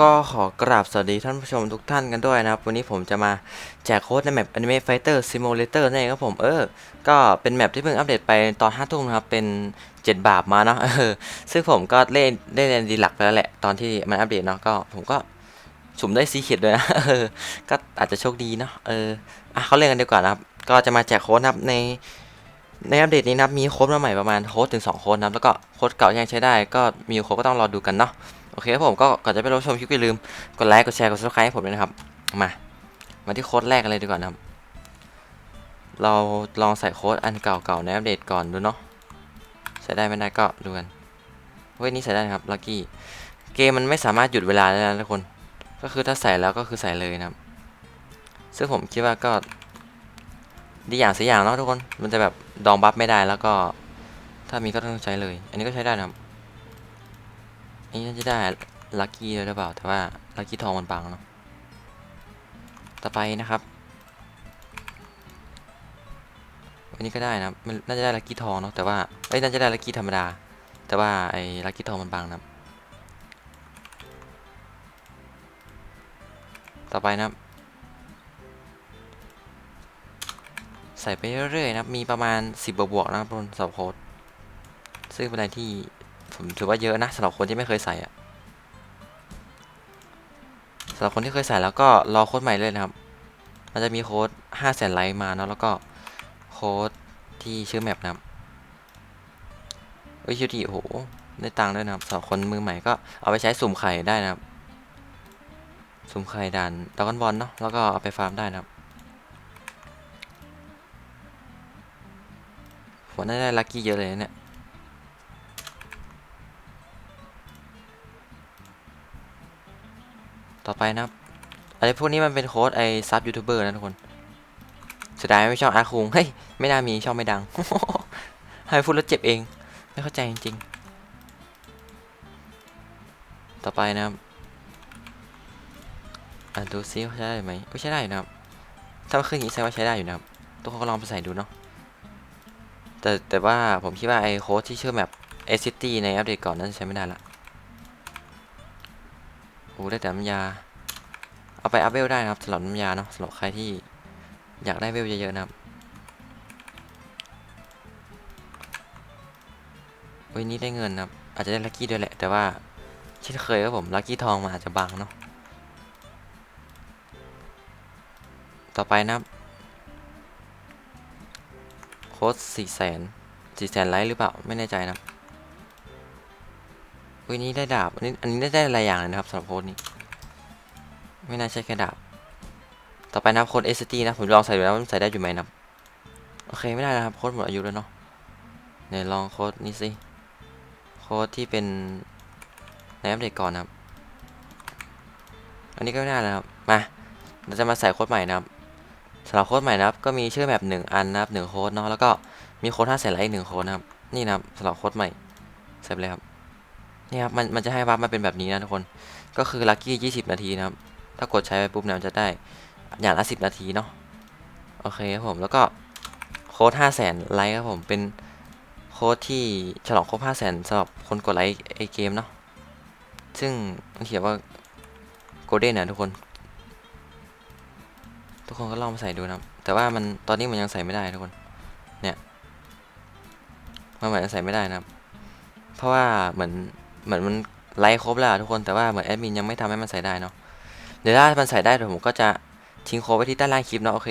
ก็ขอกราบสวัสดีท่านผู้ชมทุกท่านกันด้วยนะครับ วันนี้ผมจะมาแจกโค้ดในแมป Anime Fighter Simulator นั่นเองครับผมเออ ก็เป็นแมปที่เพิ่งอัปเดตไปตอน5ทุ่มนะครับเป็น 7 บาปมาเนาะเออซึ่งผมก็เล่นได้เล่นดีหลักไปแล้วแหละ ตอนที่มันอัปเดตเนาะก็ผมก็สุ่มได้ซีเขียดด้วยนะเออก็อาจจะโชคดีเนาะเอออะเขาเล่นกันดีกว่านะครับ ก็จะมาแจกโค้ดนะครับในในอัปเดตนี้นะครับมีโค้ดมาใหม่ประมาณโค้ดถึง2โค้ดนะครับแล้วก็โค้ดเก่ายังใช้ได้ก็มีโค้ดก็ต้องรอดูกันเนาะ โอเคครับผมก็ก่อนจะไปรับชมคลิปอย่าลืมกดไลค์กดแชร์กด subscribe ให้ผมด้วยนะครับ มา มาที่โค้ดแรกกันเลยดีกว่านะครับ เราลองใส่โค้ดอันเก่าๆในอัปเดตก่อนดูเนาะใส่ได้ไม่ได้ก็ดูกันเว้ยนี่ใส่ได้นะครับลัคกี้เกมมันไม่สามารถหยุดเวลาได้นะทุกคน ก็คือถ้าใส่แล้วก็คือใส่เลยนะครับซึ่งผมคิดว่าก็ดีอย่างเสียอย่างเนาะทุกคน มันจะแบบดองบัฟไม่ได้แล้วก็ ถ้ามีก็ต้องใช้เลย อันนี้ก็ใช้ได้นะครับ นนี้น่าจะได้ลัคกี้หรือเปล่า แต่ว่าลัคกี้ทองมันบางเนาะ ต่อไปนะครับอันนี้ก็ได้นะครับมันน่าจะได้ลัคกี้ทองเนาะ แต่ว่า เอ้ย น่าจะได้ลัคกี้ธรรมดา แต่ว่าไอ้ลัคกี้ทองมันบางนะต่อไปนะครับ ใส่ไปเรื่อยๆนะครับ มีประมาณ 10 บวกๆนะครับทุกคนสับโคดซึ่งเป็นอะไรที่ ผมถือว่าเยอะนะสำหรับคนที่ไม่เคยใส่อะสำหรับคนที่เคยใส่แล้วก็รอโค้ดใหม่เลยนะครับ มันจะมีโค้ด5แสนไลค์มาเนาะแล้วก็โค้ดที่ชื่อแมปนะครับเอ้ยคิวทีโอ้โหได้ตังค์ด้วยนะครับสำหรับคนมือใหม่ก็เอาไปใช้สุ่มไข่ได้นะครับ สุ่มไข่ด่านดอกอนบอลเนาะแล้วก็เอาไปฟาร์มได้นะครับผมได้ลัคกี้เยอะเลยนะเนี่ย ต่อไปนะครับอะไรพวกนี้มันเป็นโค้ดไอซับยูทูบเบอร์นะทุกคนเสียดายไม่ชอบอาคุงเฮ้ยไม่น่ามีช่องไม่ดังให้พูดแล้วเจ็บเอง ไม่เข้าใจจริงๆ ต่อไปนะครับอะดูซิว่าใช้ได้ไหมไม่ใช้ได้นะครับ ถ้ามันขึ้นอย่างนี้แสดงว่าใช้ได้อยู่นะครับ ทุกคนก็ลองไปใส่ดูเนาะแต่แต่ว่าผมคิดว่าไอโค้ดที่ชื่อแบบเอซิตี้ในอัปเดตก่อนนั้นใช้ไม่ได้ละ โอ้ได้แต่น้ำยา เอาไปอัพเวลได้นะครับสำหรับน้ำยาเนาะสำหรับใครที่อยากได้เวลเยอะๆนะครับวันนี้ได้เงินนะครับ อาจจะได้ลัคกี้ด้วยแหละ แต่ว่าเช่นเคยครับผมลัคกี้ทองมันอาจจะบางเนาะต่อไปนะครับโค้ดสี่แสนสี่แสนไลท์หรือเปล่า ไม่แน่ใจนะครับ วันนี้ได้ดาบ อันนี้อันนี้ได้ได้หลายอย่างเลยนะครับสำหรับโค้ดนี้ ไม่น่าใช่แค่ดาบ ต่อไปนะครับโค้ด ST นะ ผมลองใส่ดูแล้วมันใส่ได้อยู่ไหมนะครับ โอเคไม่ได้นะครับโค้ดหมดอายุแล้วเนาะเนี่ยลองโค้ดนี้สิ โค้ดที่เป็นในอัปเดตก่อนนะครับ อันนี้ก็ไม่ได้นะครับ มา เราจะมาใส่โค้ดใหม่นะครับสำหรับโค้ดใหม่นะครับ ก็มีชื่อแบบหนึ่งอันนะครับหนึ่งโค้ดเนาะ แล้วก็มีโค้ดห้าแสนไลค์หนึ่งโค้ดนะครับ นี่นะครับสำหรับโค้ดใหม่ใส่ไปเลยครับ นี่ครับมันมันจะให้วับมาเป็นแบบนี้นะทุกคน ก็คือลัคกี้ 20 นาทีนะครับ ถ้ากดใช้ไปปุ๊บเนี่ยจะได้อย่างละ 10 นาทีเนาะ โอเคครับผม แล้วก็โค้ด5 0 0 0 0 0ไลค์ครับผม เป็นโค้ดที่ฉลองครบ5 0 0 0 0 0สำหรับคนกดไลค์ไอเกมเนาะ ซึ่งมันเขียนว่าโกลเด้นนะทุกคน ทุกคนก็ลองมาใส่ดูนะครับ แต่ว่ามันตอนนี้มันยังใส่ไม่ได้ทุกคน เนี่ย มันเหมือนใส่ไม่ได้นะครับ เพราะว่าเหมือน เหมือนมันไลค์ครบแล้วทุกคนแต่ว่าเหมือนแอดมินยังไม่ทำให้มันใส่ได้เนาะเดี๋ยวถ้ามันใส่ได้เดี๋ยวผมก็จะทิ้งโค้ดไว้ที่ใต้ล่างคลิปเนาะโอเค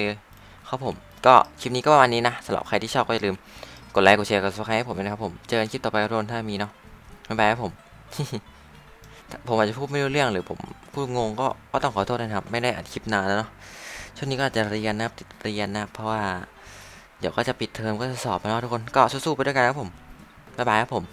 ครับผมก็คลิปนี้ก็ประมาณนี้นะสำหรับใครที่ชอบก็อย่าลืมกดไลค์กดแชร์กดซับสไครต์ให้ผมด้วยนะครับผมเจอกันคลิปต่อไปครับทุกคนถ้ามีเนาะบ๊ายบายครับผมผมอาจจะพูดไม่รู้เรื่องหรือผมพูดงงก็ก็ต้องขอโทษนะครับ ไม่ได้อัดคลิปนานแล้วเนาะช่วงนี้ก็อาจจะเรียนนะครับติดเรียนนะครับเพราะว่า เดี๋ยวก็จะปิดเทอมก็จะสอบแล้วเนะทุกคนก็สู้ๆไปด้วยกันครับผมบ๊ายบายครับผม